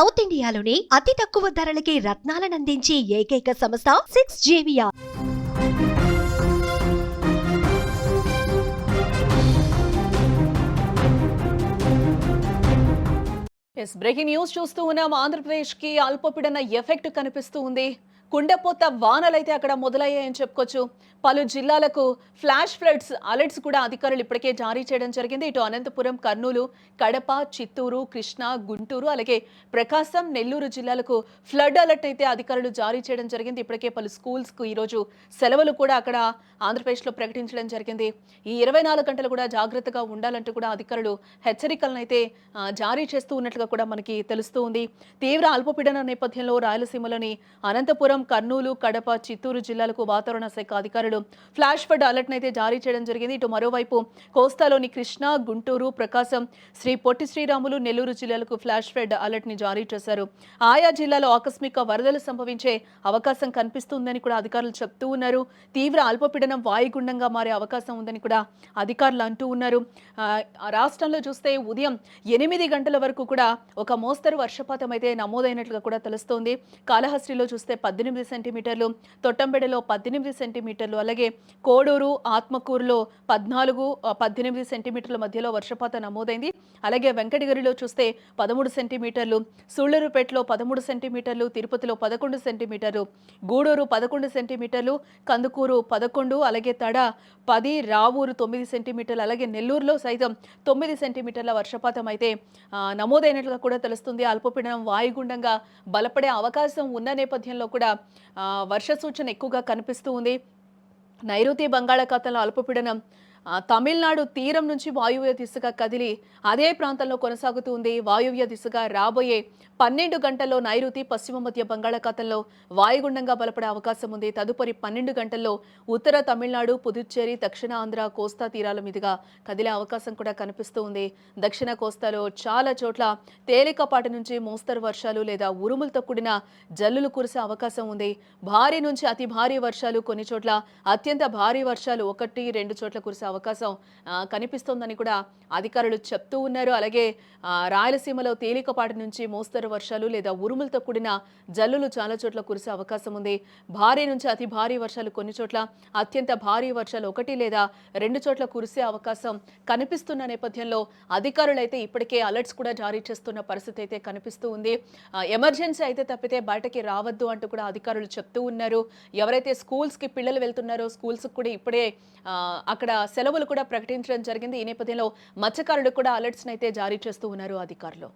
South ఇండియాలోని అతి తక్కువ ధరలకి రత్నాలనందించే ఏకైక సంస్థ సిక్స్ జేవియా ఎస్ బ్రేకింగ్ న్యూస్ చూస్తూ ఉన్నాం. ఆంధ్రప్రదేశ్కి అల్పపీడన ఎఫెక్ట్ కనిపిస్తూ ఉంది. కుండపోత వానలైతే అక్కడ మొదలయ్యాయని చెప్పుకోవచ్చు. పలు జిల్లాలకు ఫ్లాష్ ఫ్లడ్స్ అలర్ట్స్ కూడా అధికారులు ఇప్పటికే జారీ చేయడం జరిగింది. ఇటు అనంతపురం కర్నూలు కడప చిత్తూరు కృష్ణా గుంటూరు అలాగే ప్రకాశం నెల్లూరు జిల్లాలకు ఫ్లడ్ అలర్ట్ అయితే అధికారులు జారీ చేయడం జరిగింది. ఇప్పటికే పలు స్కూల్స్కు ఈరోజు సెలవులు కూడా అక్కడ ఆంధ్రప్రదేశ్లో ప్రకటించడం జరిగింది. ఈ ఇరవై నాలుగు గంటలు కూడా జాగ్రత్తగా ఉండాలంటూ కూడా అధికారులు హెచ్చరికలను అయితే జారీ చేస్తూ ఉన్నట్లుగా కూడా మనకి తెలుస్తూ ఉంది. తీవ్ర అల్పపీడన నేపథ్యంలో రాయలసీమలోని అనంతపురం కర్నూలు కడప చిత్తూరు జిల్లాలకు వాతావరణ శాఖ అధికారులు ఫ్లాష్ ఫ్లడ్ అలర్ట్ అయితే జారీ చేయడం జరిగింది. ఇటు మరోవైపు కోస్తాలోని కృష్ణా గుంటూరు ప్రకాశం శ్రీ పొట్టి శ్రీరాములు నెల్లూరు జిల్లాలకు ఫ్లాష్ ఫ్లడ్ అలర్ట్ని జారీ చేశారు. ఆయా జిల్లాలో ఆకస్మిక వరదలు సంభవించే అవకాశం కనిపిస్తుందని కూడా అధికారులు చెప్తూ ఉన్నారు. తీవ్ర అల్పపీడనం వాయుగుండంగా మారే అవకాశం ఉందని కూడా అధికారులు అంటూ ఉన్నారు. రాష్ట్రంలో చూస్తే ఉదయం ఎనిమిది గంటల వరకు కూడా ఒక మోస్తరు వర్షపాతం అయితే నమోదైనట్లుగా కూడా తెలుస్తోంది. కాళహస్తిలో చూస్తే పద్దెనిమిది పద్దెనిమిది సెంటీమీటర్లు తొట్టంబెడలో పద్దెనిమిది సెంటీమీటర్లు అలాగే కోడూరు ఆత్మకూరులో పద్నాలుగు పద్దెనిమిది సెంటీమీటర్ల మధ్యలో వర్షపాతం నమోదైంది. అలాగే వెంకటగిరిలో చూస్తే పదమూడు సెంటీమీటర్లు సూళ్ళూరుపేటలో పదమూడు సెంటీమీటర్లు తిరుపతిలో పదకొండు సెంటీమీటర్లు గూడూరు పదకొండు సెంటీమీటర్లు కందుకూరు పదకొండు అలాగే తడ పది రావూరు తొమ్మిది సెంటీమీటర్లు అలాగే నెల్లూరులో సైతం తొమ్మిది సెంటీమీటర్ల వర్షపాతం అయితే నమోదైనట్లుగా కూడా తెలుస్తుంది. అల్పపీడనం వాయుగుండంగా బలపడే అవకాశం ఉన్న నేపథ్యంలో కూడా వర్ష సూచన ఎక్కువగా కనిపిస్తూ ఉంది. నైరుతి బంగాళాఖాతంలో అల్పపీడనం తమిళనాడు తీరం నుంచి వాయువ్య దిశగా కదిలి అదే ప్రాంతంలో కొనసాగుతూ ఉంది. వాయువ్య దిశగా రాబోయే పన్నెండు గంటల్లో నైరుతి పశ్చిమ మధ్య బంగాళాఖాతంలో వాయుగుండంగా బలపడే అవకాశం ఉంది. తదుపరి పన్నెండు గంటల్లో ఉత్తర తమిళనాడు పుదుచ్చేరి దక్షిణ ఆంధ్ర కోస్తా తీరాల మీదుగా కదిలే అవకాశం కూడా కనిపిస్తూ ఉంది. దక్షిణ కోస్తాలో చాలా చోట్ల తేలికపాటి నుంచి మోస్తరు వర్షాలు లేదా ఉరుములతో కూడిన జల్లులు కురిసే అవకాశం ఉంది. భారీ నుంచి అతి భారీ వర్షాలు కొన్ని చోట్ల అత్యంత భారీ వర్షాలు ఒకటి రెండు చోట్ల కురిసే అవకాశం కనిపిస్తోందని కూడా అధికారులు చెప్తూ ఉన్నారు. అలాగే రాయలసీమలో తేలికపాటి నుంచి మోస్తరు వర్షాలు లేదా ఉరుములతో కూడిన జల్లులు చాలా చోట్ల కురిసే అవకాశం ఉంది. భారీ నుంచి అతి భారీ వర్షాలు కొన్ని చోట్ల అత్యంత భారీ వర్షాలు ఒకటి లేదా రెండు చోట్ల కురిసే అవకాశం కనిపిస్తున్న నేపథ్యంలో అధికారులు అయితే ఇప్పటికే అలర్ట్స్ కూడా జారీ చేస్తున్న పరిస్థితి అయితే కనిపిస్తూ ఉంది. ఎమర్జెన్సీ అయితే తప్పితే బయటకి రావద్దు అంటూ కూడా అధికారులు చెప్తూ ఉన్నారు. ఎవరైతే స్కూల్స్కి పిల్లలు వెళ్తున్నారో స్కూల్స్కి కూడా ఇప్పుడే అక్కడ సెలవులు కూడా ప్రకటించడం జరిగింది. ఈ నేపథ్యంలో మత్స్యకారులకు కూడా అలర్ట్స్ని అయితే జారీ చేస్తూ ఉన్నారు అధికారులు.